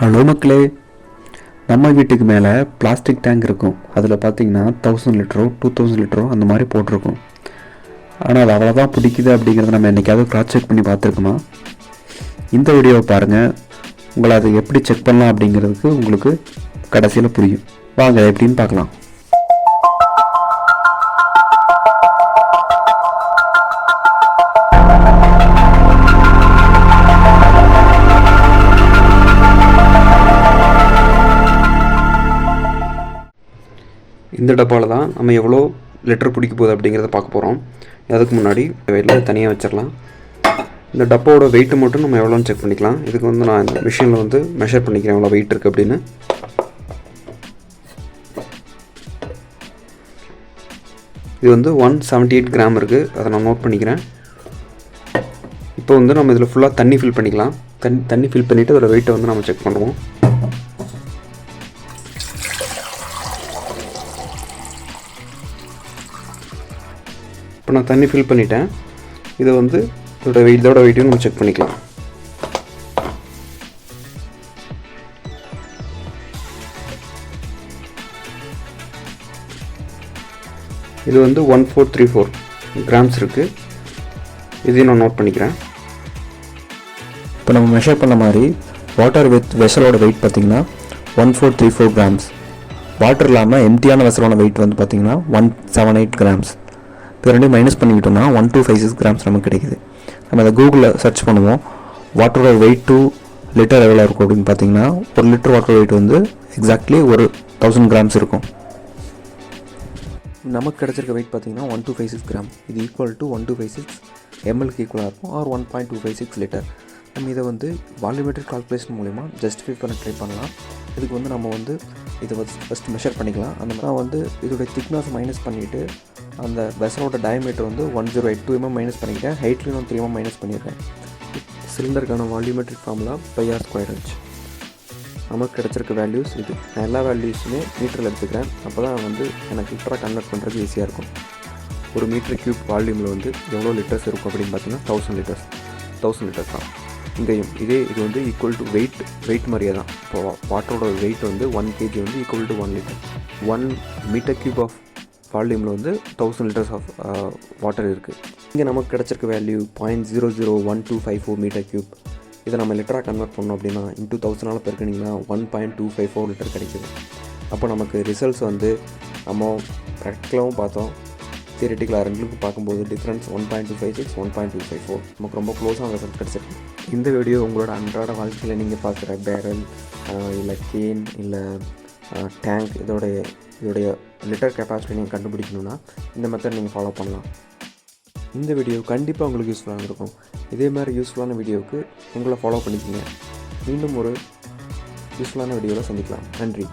Hello மக்களே நம்ம வீட்டுக்கு மேலே பிளாஸ்டிக் டேங்க் இருக்கும். அதில் பார்த்தீங்கன்னா தௌசண்ட் லிட்டரோ டூ தௌசண்ட் லிட்டரோ அந்த மாதிரி போட்டிருக்கும். ஆனால் அது அவ்வளோதான் பிடிக்குது அப்படிங்கிறத நம்ம என்றைக்காவது க்ராஸ் செக் பண்ணி பார்த்துருக்குமா? இந்த வீடியோவை பாருங்கள் உங்களை அதை எப்படி செக் பண்ணலாம் அப்படிங்கிறதுக்கு உங்களுக்கு கடைசியில் புரியும். வாங்க எப்படின்னு பார்க்கலாம். இந்த டப்பாவில் தான் நம்ம எவ்வளோ லெட்டர் பிடிக்க போகுது அப்படிங்கிறத பார்க்க போகிறோம் அதுக்கு முன்னாடி வெயிட்டில் தனியாக வச்சிடலாம் இந்த டப்பாவோட வெயிட்டு மட்டும் நம்ம எவ்வளோன்னு செக் பண்ணிக்கலாம். இதுக்கு வந்து நான் இந்த மிஷினில் வந்து மெஷர் பண்ணிக்கிறேன் எவ்வளோ வெயிட் இருக்குது அப்படின்னு. இது வந்து ஒன் செவன்ட்டி எயிட் கிராம் இருக்குது அதை நான் நோட் பண்ணிக்கிறேன். இப்போ வந்து நம்ம இதில் ஃபுல்லாக தண்ணி ஃபில் பண்ணிக்கலாம். தண்ணி தண்ணி ஃபில் பண்ணிவிட்டு அதோட வெயிட்டை வந்து நம்ம செக் பண்ணுவோம். இப்போ நான் தண்ணி ஃபில் பண்ணிட்டேன். இதை வந்து இதோட வெயிட் இதோட வெயிட்டையும் நம்ம செக் பண்ணிக்கலாம். இது வந்து one four three four grams இருக்குது இதையும் நான் நோட் பண்ணிக்கிறேன். இப்போ நம்ம மெஷர் பண்ண மாதிரி வாட்டர் வித் வெசலோட வெயிட் பார்த்தீங்கன்னா one four three four grams water இல்லாமல் எம்டியான வெசலோட வெயிட் வந்து பார்த்தீங்கன்னா ஒன் செவன் எயிட் கிராம்ஸ் இது ரெண்டையும் minus பண்ணிக்கிட்டோம்னா one two five six grams நமக்கு கிடைக்குது. நம்ம அதை கூகுளில் சர்ச் பண்ணுவோம். வாட்டரோட வெயிட் டூ லிட்டர் எவ்வளோ இருக்கும் அப்படின்னு பார்த்தீங்கன்னா ஒரு லிட்டர் வாட்டர் வெயிட் வந்து எக்ஸாக்ட்லி ஒரு தௌசண்ட் கிராம்ஸ் இருக்கும். நமக்கு கிடச்சிருக்க வெயிட் பார்த்தீங்கன்னா one two five six gram இது equal to one two five six எம்எல்க்கு ஈக்குவலாக இருக்கும் or one point two five six litre நம்ம இதை வந்து வால்யூமெட்ரிக் கால்குலேஷன் மூலிமா ஜஸ்டிஃபை பண்ண ட்ரை பண்ணலாம். இதுக்கு வந்து நம்ம வந்து இதை ஃபஸ்ட் மெஷர் பண்ணிக்கலாம். அந்த மாதிரி வந்து இதோடைய திக்னஸ் மைனஸ் பண்ணிவிட்டு அந்த வெசலோட டயமீட்டர் வந்து one zero eight two mm minus பண்ணிக்கிட்டேன். ஹைட்லையும் நான் த்ரீ எம்எம் மைனஸ் பண்ணியிருக்கேன் சிலிண்டருக்கான volumetric formula pi r square inch நமக்கு கிடச்சிருக்க வேல்யூஸ் இது. நான் எல்லா வேல்யூஸுமே மீட்டரில் எடுத்துக்கிறேன். அப்போ தான் வந்து எனக்கு லிட்டராக கன்வெர்ட் பண்ணுறது ஈஸியாக இருக்கும். ஒரு மீட்டர் கியூப் வால்யூமில் வந்து எவ்வளோ லிட்டர்ஸ் இருக்கும் அப்படின்னு பார்த்தீங்கன்னா தௌசண்ட் லிட்டர்ஸ் தௌசண்ட் லிட்டர்ஸ் தான். இங்கேயும் இதே இது வந்து ஈக்குவல் டு வெயிட் வெயிட் மாதிரியே தான். இப்போ வாட்டரோட வெயிட் வந்து ஒன் கேஜி வந்து equal to one litre one metre cube of வால்யூமில் வந்து தௌசண்ட் லிட்டர்ஸ் ஆஃப் வாட்டர் இருக்குது இங்கே நமக்கு கிடச்சிருக்க value point zero zero one two five four metre cube இதை நம்ம லிட்டராக கன்வெர்ட் பண்ணோம் அப்படின்னா இன்டூ தௌசண்டால் பெருக்கினீங்கன்னா one point two five four litre கிடைக்குது. அப்போ நமக்கு ரிசல்ட்ஸ் வந்து நம்ம ப்ராக்டிக்கலாகவும் பார்த்தோம். தியரட்டிக்கலாக ரெண்டுக்கும் பார்க்கும்போது difference one point two five six one point two five four நமக்கு ரொம்ப க்ளோஸாக ரிசல்ட் கிடச்சிருக்கு. இந்த வீடியோ உங்களோட அன்றாட வாழ்க்கையில் நீங்கள் பார்க்குற பேரல் uh, இல்லை கேன் இல்லை டேங்க் இதோடைய இதோடைய லிட்டர் கெப்பாசிட்டி நீங்கள் கண்டுபிடிக்கணுன்னா இந்த மெத்தட் நீங்கள் ஃபாலோ பண்ணலாம். இந்த வீடியோ கண்டிப்பாக உங்களுக்கு யூஸ்ஃபுல்லாக இருக்கும். இதே மாதிரி யூஸ்ஃபுல்லான வீடியோவுக்கு உங்களை ஃபாலோ பண்ணிக்கோங்க. மீண்டும் ஒரு யூஸ்ஃபுல்லான வீடியோவில் சந்திக்கலாம். நன்றி.